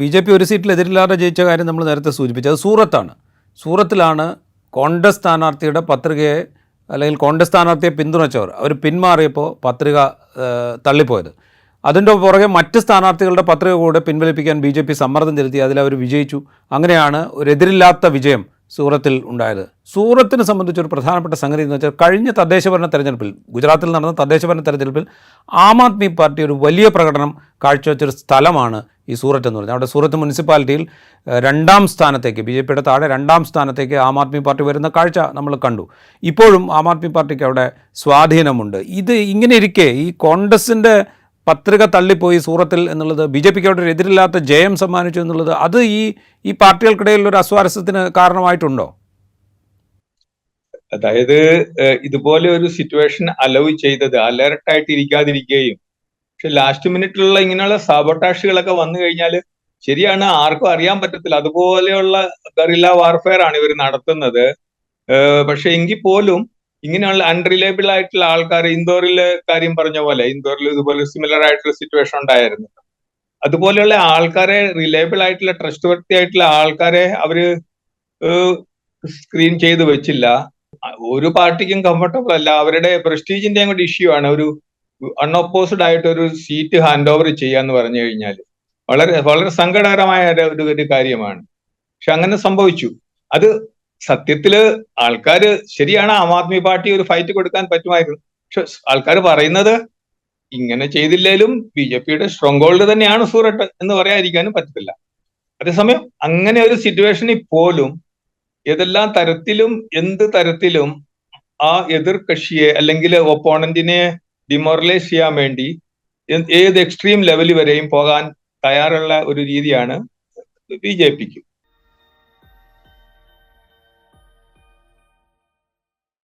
B J P ഒരു സീറ്റിൽ എതിരില്ലാതെ ജയിച്ച കാര്യം നമ്മൾ നേരത്തെ സൂചിപ്പിച്ചു. അത് സൂറത്താണ്. സൂറത്തിലാണ് കോൺഗ്രസ് സ്ഥാനാർത്ഥിയുടെ പത്രികയെ അല്ലെങ്കിൽ കോൺഗ്രസ് സ്ഥാനാർത്ഥിയെ പിന്തുണച്ചവർ. അവർ പിന്മാറിയപ്പോൾ പത്രിക തള്ളിപ്പോയത്. അതിന്റെ പുറകെ മറ്റ് സ്ഥാനാർത്ഥികളുടെ പത്രിക കൂടെ പിൻവലിപ്പിക്കാൻ ബി ജെ പി സമ്മർദ്ദം ചെലുത്തി. അതിൽ അവർ വിജയിച്ചു. അങ്ങനെയാണ് ഒരു എതിരില്ലാത്ത വിജയം സൂറത്തിൽ ഉണ്ടായത്. സൂറത്തിനെ സംബന്ധിച്ച് ഒരു പ്രധാനപ്പെട്ട സംഗതി എന്ന് വെച്ചാൽ കഴിഞ്ഞ തദ്ദേശഭരണ തെരഞ്ഞെടുപ്പിൽ ഗുജറാത്തിൽ നടന്ന തദ്ദേശഭരണ തെരഞ്ഞെടുപ്പിൽ ആം ആദ്മി പാർട്ടി ഒരു വലിയ പ്രകടനം കാഴ്ചവെച്ചൊരു സ്ഥലമാണ് ഈ സൂറത്ത് എന്ന് പറഞ്ഞാൽ. അവിടെ സൂറത്ത് മുനിസിപ്പാലിറ്റിയിൽ രണ്ടാം സ്ഥാനത്തേക്ക് ബി ജെ പിയുടെ താഴെ രണ്ടാം സ്ഥാനത്തേക്ക് ആം ആദ്മി പാർട്ടി വരുന്ന കാഴ്ച നമ്മൾ കണ്ടു. ഇപ്പോഴും ആം ആദ്മി പാർട്ടിക്ക് അവിടെ സ്വാധീനമുണ്ട്. ഇത് ഇങ്ങനെ ഇരിക്കെ ഈ കോൺഗ്രസിന്റെ പത്രിക തള്ളിപ്പോയി സൂറത്തിൽ എന്നുള്ളത് ബി ജെ പിക്ക് അവിടെ എതിരില്ലാത്ത ജയം സമ്മാനിച്ചു എന്നുള്ളത് അത് ഈ ഈ പാർട്ടികൾക്കിടയിൽ ഒരു അസ്വാരസ്യത്തിന് കാരണമായിട്ടുണ്ടോ? അതായത് ഇതുപോലെ ഒരു സിറ്റുവേഷൻ അലവ് ചെയ്തത് അലർട്ടായിട്ട് ഇരിക്കാതിരിക്കുകയും പക്ഷെ ലാസ്റ്റ് മിനിറ്റിലുള്ള ഇങ്ങനെയുള്ള സാബോട്ടാഷുകളൊക്കെ വന്നു കഴിഞ്ഞാൽ ശരിയാണ് ആർക്കും അറിയാൻ പറ്റത്തില്ല. അതുപോലെയുള്ള ഗറില്ല വാർഫെയർ ആണ് ഇവർ നടത്തുന്നത്. പക്ഷെ എങ്കിൽ പോലും ഇങ്ങനെയുള്ള അൺറിലയബിൾ ആയിട്ടുള്ള ആൾക്കാർ ഇൻഡോറിലെ കാര്യം പറഞ്ഞ പോലെ ഇൻഡോറിൽ ഇതുപോലെ സിമിലർ ആയിട്ടുള്ള സിറ്റുവേഷൻ ഉണ്ടായിരുന്നു. അതുപോലെയുള്ള ആൾക്കാരെ റിലയബിൾ ആയിട്ടുള്ള ട്രസ്റ്റ് വർത്തി ആയിട്ടുള്ള ആൾക്കാരെ അവർ സ്ക്രീൻ ചെയ്ത് വെച്ചില്ല. ഒരു പാർട്ടിക്കും കംഫർട്ടബിൾ അല്ല. അവരുടെ പ്രസ്റ്റീജിന്റെയും കൂടി ഇഷ്യൂ ആണ്. ഒരു അൺഒപ്പോസ്ഡ് ആയിട്ട് ഒരു സീറ്റ് ഹാൻഡ് ഓവർ ചെയ്യാന്ന് പറഞ്ഞു കഴിഞ്ഞാൽ വളരെ വളരെ സങ്കടകരമായ ഒരു- ഒരു കാര്യമാണ്. പക്ഷെ അങ്ങനെ സംഭവിച്ചു. അത് സത്യത്തിൽ ആൾക്കാര് ശരിയാണ് ആം ആദ്മി പാർട്ടി ഒരു ഫൈറ്റ് കൊടുക്കാൻ പറ്റുമായിരുന്നു. പക്ഷെ ആൾക്കാർ പറയുന്നത് ഇങ്ങനെ ചെയ്തില്ലേലും ബി ജെ പിയുടെ സ്ട്രോങ് ഹോൾഡ് തന്നെയാണ് സൂറട്ട് എന്ന് പറയാതിരിക്കാനും പറ്റത്തില്ല. അതേസമയം അങ്ങനെ ഒരു സിറ്റുവേഷനിൽ പോലും ഏതെല്ലാം തരത്തിലും എന്ത് തരത്തിലും ആ എതിർ കക്ഷിയെ അല്ലെങ്കിൽ ഒപ്പോണന്റിനെ ഡിമോറലൈസ് ചെയ്യാൻ വേണ്ടി ഏത് എക്സ്ട്രീം ലെവലിൽ വരെയും പോകാൻ തയ്യാറുള്ള ഒരു രീതിയാണ് ബി ജെ പിക്ക്.